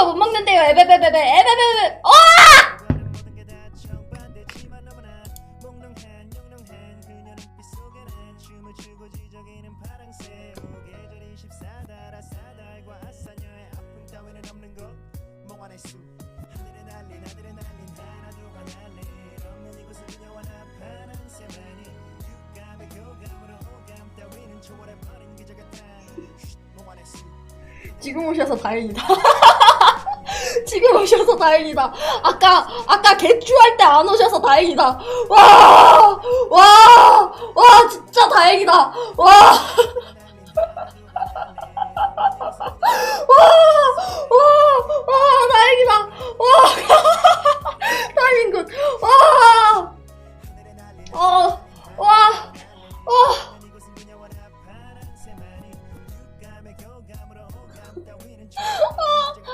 거 못 먹는데요. 에베베베베 에베베베. 어! 지금 오셔서 다행이다. 지금 오셔서 다행이다. 아까 아까 개추할 때 안 오셔서 다행이다. 와! 와! 와, 진짜 다행이다. 와!